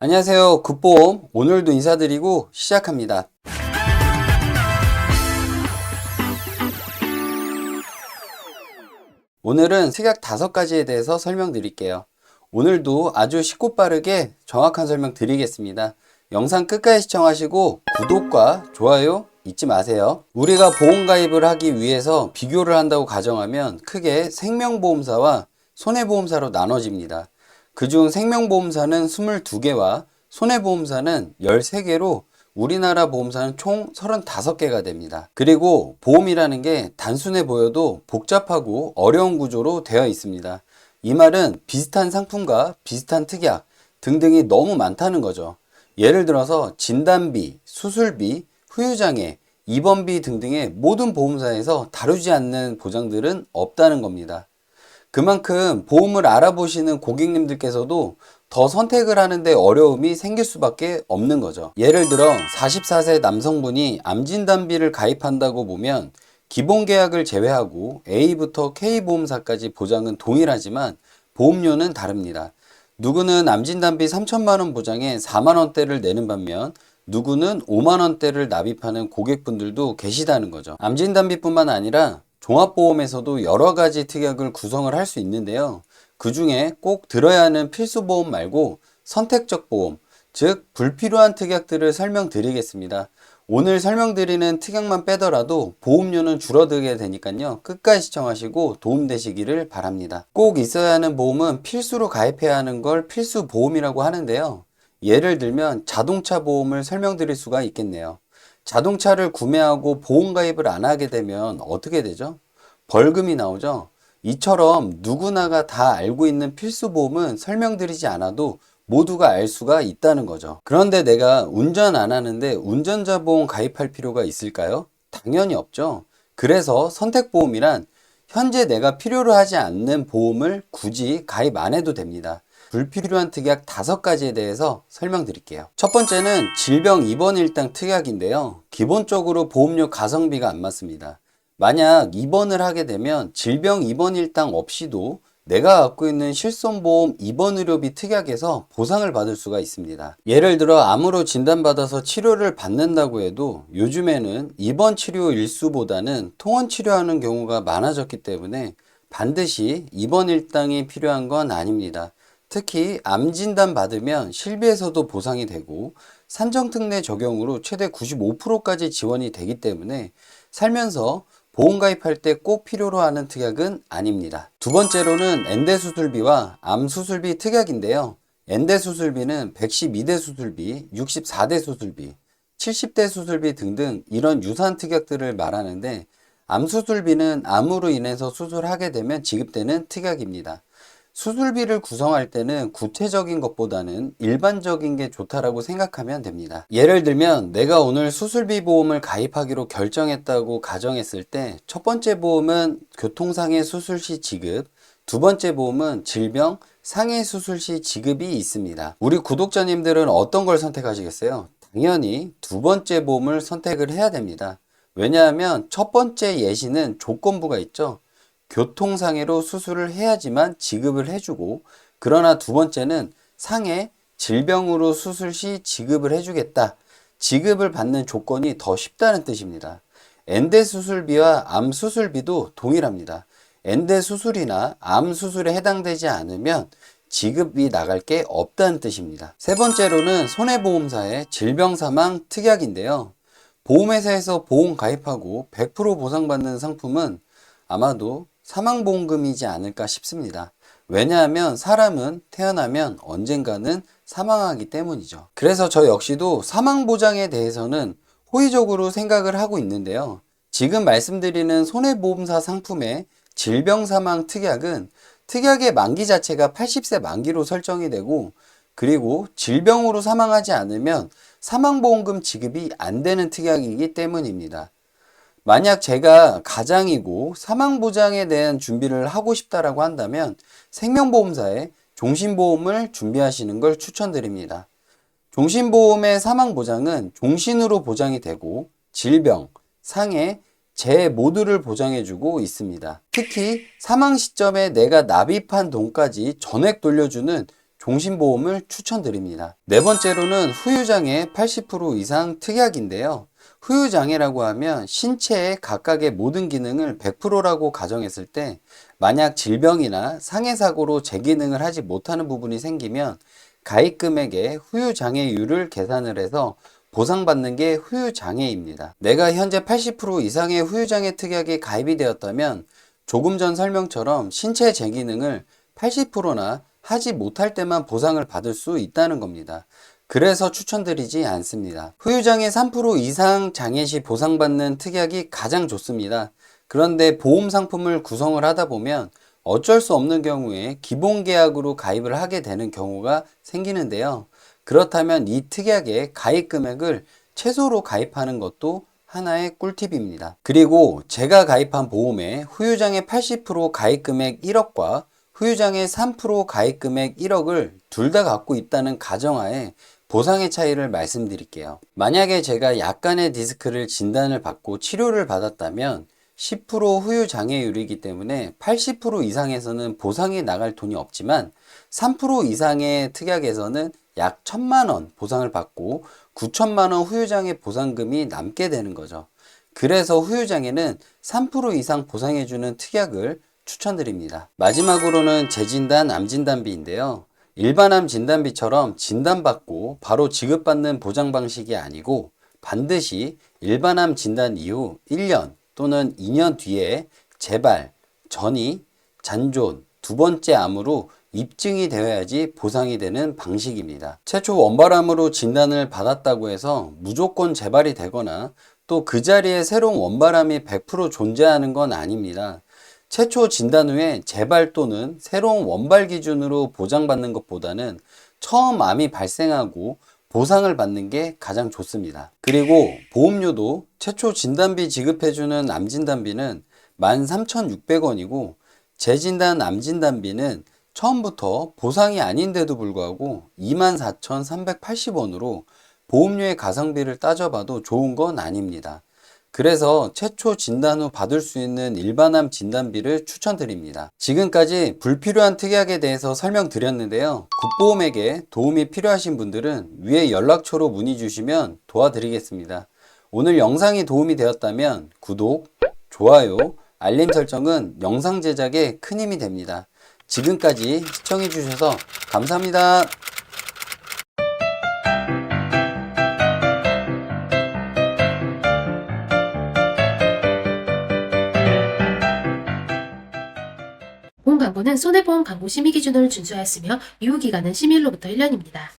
안녕하세요. 굿보험 오늘도 인사드리고 시작합니다. 오늘은 특약 다섯 가지에 대해서 설명드릴게요. 오늘도 아주 쉽고 빠르게 정확한 설명 드리겠습니다. 영상 끝까지 시청하시고 구독과 좋아요 잊지 마세요. 우리가 보험 가입을 하기 위해서 비교를 한다고 가정하면 크게 생명보험사와 손해보험사로 나눠집니다. 그중 생명보험사는 22개와 손해보험사는 13개로 우리나라 보험사는 총 35개가 됩니다. 그리고 보험이라는 게 단순해 보여도 복잡하고 어려운 구조로 되어 있습니다. 이 말은 비슷한 상품과 비슷한 특약 등등이 너무 많다는 거죠. 예를 들어서 진단비, 수술비, 후유장애, 입원비 등등의 모든 보험사에서 다루지 않는 보장들은 없다는 겁니다. 그만큼 보험을 알아보시는 고객님들께서도 더 선택을 하는데 어려움이 생길 수밖에 없는 거죠. 예를 들어 44세 남성분이 암진단비를 가입한다고 보면 기본 계약을 제외하고 A부터 K보험사까지 보장은 동일하지만 보험료는 다릅니다. 누구는 암진단비 3천만 원 보장에 4만 원대를 내는 반면 누구는 5만 원대를 납입하는 고객분들도 계시다는 거죠. 암진단비뿐만 아니라 종합보험에서도 여러 가지 특약을 구성을 할 수 있는데요. 그 중에 꼭 들어야 하는 필수보험 말고 선택적 보험, 즉 불필요한 특약들을 설명드리겠습니다. 오늘 설명드리는 특약만 빼더라도 보험료는 줄어들게 되니까요. 끝까지 시청하시고 도움되시기를 바랍니다. 꼭 있어야 하는 보험은 필수로 가입해야 하는 걸 필수 보험이라고 하는데요. 예를 들면 자동차 보험을 설명드릴 수가 있겠네요. 자동차를 구매하고 보험 가입을 안 하게 되면 어떻게 되죠? 벌금이 나오죠. 이처럼 누구나가 다 알고 있는 필수 보험은 설명드리지 않아도 모두가 알 수가 있다는 거죠. 그런데 내가 운전 안 하는데 운전자 보험 가입할 필요가 있을까요? 당연히 없죠. 그래서 선택보험이란 현재 내가 필요로 하지 않는 보험을 굳이 가입 안 해도 됩니다. 불필요한 특약 다섯 가지에 대해서 설명드릴게요. 첫 번째는 질병 입원 일당 특약인데요. 기본적으로 보험료 가성비가 안 맞습니다. 만약 입원을 하게 되면 질병 입원 일당 없이도 내가 갖고 있는 실손보험 입원 의료비 특약에서 보상을 받을 수가 있습니다. 예를 들어 암으로 진단받아서 치료를 받는다고 해도 요즘에는 입원 치료 일수보다는 통원 치료하는 경우가 많아졌기 때문에 반드시 입원 일당이 필요한 건 아닙니다. 특히 암 진단 받으면 실비에서도 보상이 되고 산정특례 적용으로 최대 95%까지 지원이 되기 때문에 살면서 보험 가입할 때 꼭 필요로 하는 특약은 아닙니다. 두 번째로는 엔대 수술비와 암 수술비 특약인데요. 엔대 수술비는 112대 수술비, 64대 수술비, 70대 수술비 등등 이런 유사한 특약들을 말하는데 암 수술비는 암으로 인해서 수술하게 되면 지급되는 특약입니다. 수술비를 구성할 때는 구체적인 것보다는 일반적인 게 좋다라고 생각하면 됩니다. 예를 들면 내가 오늘 수술비 보험을 가입하기로 결정했다고 가정했을 때 첫 번째 보험은 교통상해 수술 시 지급, 두 번째 보험은 질병 상해 수술 시 지급이 있습니다. 우리 구독자님들은 어떤 걸 선택하시겠어요? 당연히 두 번째 보험을 선택을 해야 됩니다. 왜냐하면 첫 번째 예시는 조건부가 있죠. 교통상해로 수술을 해야지만 지급을 해주고 그러나 두 번째는 상해 질병으로 수술 시 지급을 해주겠다. 지급을 받는 조건이 더 쉽다는 뜻입니다. 엔대 수술비와 암 수술비도 동일합니다. 엔대 수술이나 암 수술에 해당되지 않으면 지급이 나갈 게 없다는 뜻입니다. 세 번째로는 손해보험사의 질병사망 특약인데요. 보험회사에서 보험 가입하고 100% 보상받는 상품은 아마도 사망보험금이지 않을까 싶습니다. 왜냐하면 사람은 태어나면 언젠가는 사망하기 때문이죠. 그래서 저 역시도 사망보장에 대해서는 호의적으로 생각을 하고 있는데요. 지금 말씀드리는 손해보험사 상품의 질병사망 특약은 특약의 만기 자체가 80세 만기로 설정이 되고 그리고 질병으로 사망하지 않으면 사망보험금 지급이 안 되는 특약이기 때문입니다. 만약 제가 가장이고 사망보장에 대한 준비를 하고 싶다라고 한다면 생명보험사에 종신보험을 준비하시는 걸 추천드립니다. 종신보험의 사망보장은 종신으로 보장이 되고 질병, 상해, 재해 모두를 보장해주고 있습니다. 특히 사망 시점에 내가 납입한 돈까지 전액 돌려주는 종신보험을 추천드립니다. 네 번째로는 후유장애 80% 이상 특약인데요. 후유장애라고 하면 신체의 각각의 모든 기능을 100%라고 가정했을 때 만약 질병이나 상해사고로 제 기능을 하지 못하는 부분이 생기면 가입 금액의 후유장애율을 계산을 해서 보상받는 게 후유장애입니다. 내가 현재 80% 이상의 후유장애 특약이 가입이 되었다면 조금 전 설명처럼 신체 제 기능을 80%나 하지 못할 때만 보상을 받을 수 있다는 겁니다. 그래서 추천드리지 않습니다. 후유장애 3% 이상 장애 시 보상받는 특약이 가장 좋습니다. 그런데 보험 상품을 구성을 하다 보면 어쩔 수 없는 경우에 기본 계약으로 가입을 하게 되는 경우가 생기는데요. 그렇다면 이 특약의 가입 금액을 최소로 가입하는 것도 하나의 꿀팁입니다. 그리고 제가 가입한 보험에 후유장애 80% 가입 금액 1억과 후유장애 3% 가입 금액 1억을 둘 다 갖고 있다는 가정하에 보상의 차이를 말씀드릴게요. 만약에 제가 약간의 디스크를 진단을 받고 치료를 받았다면 10% 후유 장애율이기 때문에 80% 이상에서는 보상이 나갈 돈이 없지만 3% 이상의 특약에서는 약 1000만 원 보상을 받고 9천만 원 후유 장애 보상금이 남게 되는 거죠. 그래서 후유 장애는 3% 이상 보상해 주는 특약을 추천드립니다. 마지막으로는 재진단 암진단비인데요. 일반암 진단비처럼 진단받고 바로 지급받는 보장 방식이 아니고 반드시 일반암 진단 이후 1년 또는 2년 뒤에 재발, 전이, 잔존, 두 번째 암으로 입증이 되어야지 보상이 되는 방식입니다. 최초 원발암으로 진단을 받았다고 해서 무조건 재발이 되거나 또 그 자리에 새로운 원발암이 100% 존재하는 건 아닙니다. 최초 진단 후에 재발 또는 새로운 원발 기준으로 보장받는 것보다는 처음 암이 발생하고 보상을 받는 게 가장 좋습니다. 그리고 보험료도 최초 진단비 지급해주는 암진단비는 13,600원이고 재진단 암진단비는 처음부터 보상이 아닌데도 불구하고 24,380원으로 보험료의 가성비를 따져봐도 좋은 건 아닙니다. 그래서 최초 진단 후 받을 수 있는 일반암 진단비를 추천드립니다. 지금까지 불필요한 특약에 대해서 설명드렸는데요. 국보험에게 도움이 필요하신 분들은 위에 연락처로 문의 주시면 도와드리겠습니다. 오늘 영상이 도움이 되었다면 구독, 좋아요, 알림 설정은 영상 제작에 큰 힘이 됩니다. 지금까지 시청해주셔서 감사합니다. 손해보험 광고 심의 기준을 준수하였으며 유효기간은 심의일로부터 1년입니다.